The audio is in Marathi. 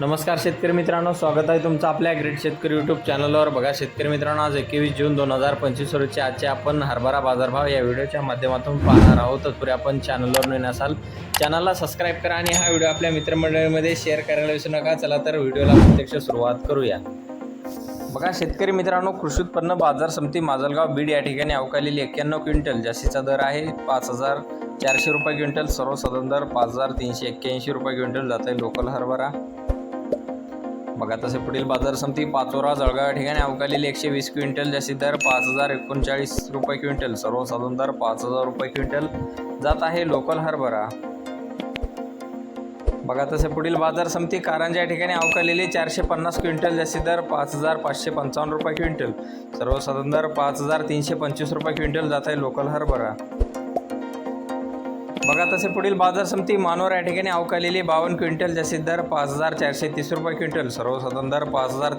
नमस्कार शेतकरी मित्रांनो स्वागत आहे तुमचं आपल्या ग्रेट शेतकरी यूट्यूब चॅनलवर बघा शेतकरी मित्रांनो आज एकवीस जून दोन हजार पंचवीस रोजचे आजचे आपण हरभरा बाजारभाव या व्हिडिओच्या माध्यमातून पाहणार आहोत. तत्पूर्वी आपण चॅनलवर नवीन असाल चॅनलला सबस्क्राईब करा आणि हा व्हिडिओ आपल्या मित्रमंडळीमध्ये शेअर करायला विसरू नका. चला तर व्हिडिओला प्रत्यक्ष सुरुवात करूया. बघा शेतकरी मित्रांनो कृषी उत्पन्न बाजार समिती माजलगाव बीड या ठिकाणी अवकालेली एक्क्याण्णव क्विंटल जास्तीचा दर आहे. पाच हजार चारशे रुपये क्विंटल सर्वसाधारण दर पाच हजार तीनशे एक्क्याऐंशी रुपये क्विंटल जात आहे लोकल हरभरा. बघा तसे पुढील बाजार समिती पाचोरा जळगाव या ठिकाणी अवकालेली एकशे वीस क्विंटल जास्ती दर पाच हजार एकोणचाळीस रुपये क्विंटल. सर्वसाधारण दर पाच हजार रुपये क्विंटल जात आहे लोकल हरभरा. बघा तसे पुढील बाजार समिती कारंजा या ठिकाणी अवकालेली चारशे पन्नास क्विंटल जास्ती दर पाच हजार पाचशे पंचावन्न रुपये क्विंटल. सर्वसाधारण दर पाच हजार तीनशे पंचवीस रुपये क्विंटल जात आहे लोकल हरभरा. बघा तसे पुढील बाजार समिती मानोर या ठिकाणी अवकालेली बावन्न क्विंटल जास्तीत दर पाच हजार चारशे तीस रुपये क्विंटल सर्वसाधारण दर पाच हजार